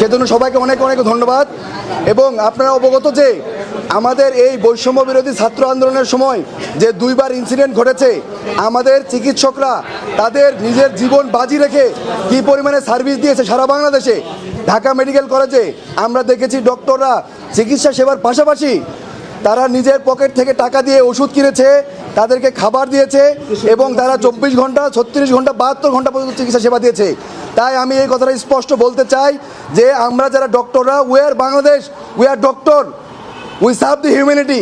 সেজন্য সবাইকে অনেক অনেক ধন্যবাদ। এবং আপনারা অবগত যে আমাদের এই বৈষম্য বিরোধী ছাত্র আন্দোলনের সময় যে দুইবার ইনসিডেন্ট ঘটেছে, আমাদের চিকিৎসকরা তাদের নিজের জীবন বাজি রেখে কি পরিমাণে সার্ভিস দিয়েছে সারা বাংলাদেশে, ঢাকা মেডিকেল কলেজে আমরা দেখেছি ডক্টররা চিকিৎসা সেবার পাশাপাশি তারা নিজের পকেট থেকে টাকা দিয়ে ওষুধ কিনেছে, তাদেরকে খাবার দিয়েছে এবং তারা চব্বিশ ঘণ্টা, ছত্রিশ ঘণ্টা, বাহাত্তর ঘণ্টা পর্যন্ত চিকিৎসা সেবা দিয়েছে। তাই আমি এই কথাটা স্পষ্ট বলতে চাই যে আমরা যারা ডক্টররা we are Bangladesh we are doctor we serve the humanity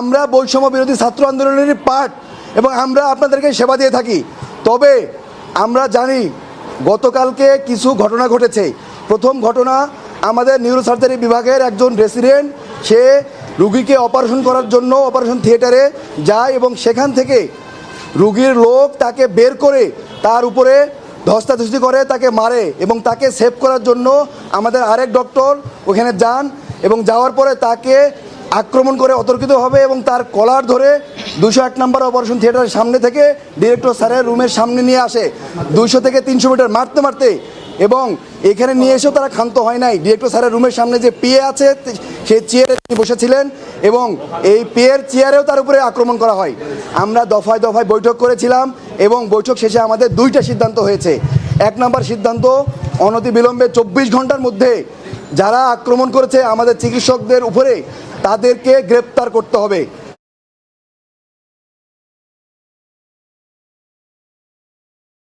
আমরা বৈষম্য বিরোধী ছাত্র আন্দোলনের পার্ট এবং আমরা আপনাদেরকে সেবা দিয়ে থাকি। তবে আমরা জানি গতকালকে কিছু ঘটনা ঘটেছে। প্রথম ঘটনা, আমাদের নিউরোসার্জারি বিভাগের একজন রেসিডেন্ট সে রুগীকে অপারেশন করার জন্য অপারেশন থিয়েটারে যায় এবং সেখান থেকে রুগীর লোক তাকে বের করে তার উপরে ধস্তাধস্তি করে, তাকে মারে এবং তাকে সেভ করার জন্য আমাদের আরেক ডক্টর ওখানে যান এবং যাওয়ার পরে তাকে আক্রমণ করে অতর্কিত হবে এবং তার কলার ধরে দুশো এক নম্বর অপারেশন থিয়েটারের সামনে থেকে ডিরেক্টর স্যারের রুমের সামনে নিয়ে আসে। দুশো থেকে তিনশো মিটার মারতে মারতে এবং এখানে নিয়ে এসেও তারা ক্ষান্ত হয় নাই। ডিরেক্টর স্যারের রুমের সামনে যে পিএ আছে সেই চেয়ারে তিনি বসেছিলেন এবং এই পিএর চেয়ারেও তার উপরে আক্রমণ করা হয়। আমরা দফায় দফায় বৈঠক করেছিলাম এবং বৈঠক শেষে আমাদের দুইটা সিদ্ধান্ত হয়েছে। এক নম্বর সিদ্ধান্ত, অনতি বিলম্বে চব্বিশ ঘণ্টার মধ্যে যারা আক্রমণ করেছে আমাদের চিকিৎসকদের উপরে তাদেরকে গ্রেপ্তার করতে হবে।